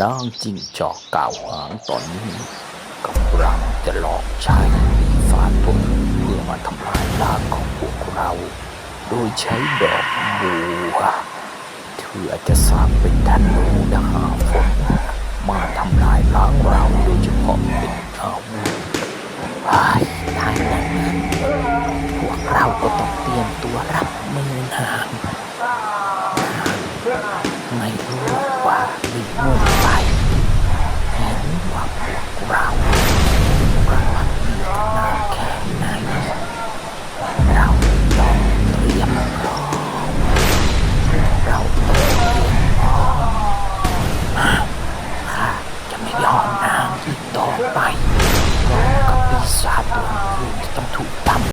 นางจิ้งจอกก่าวหางตอนนี้กำลังจะหลอกใช้ยฟาตุนเพื่อมาทำลายล้างของพวกเรา โดยใช้ดอกบัวเพื่อจะสร้างเป็นธนูดาฝนมาทำลายล้างเราโดยเฉพาะเป็นอาวุธไอ้ท่างนั้นพวกเราก็ต้องเตรียมตัวรับมือนางไม่รู้ว่าดีมุ่ง avisado.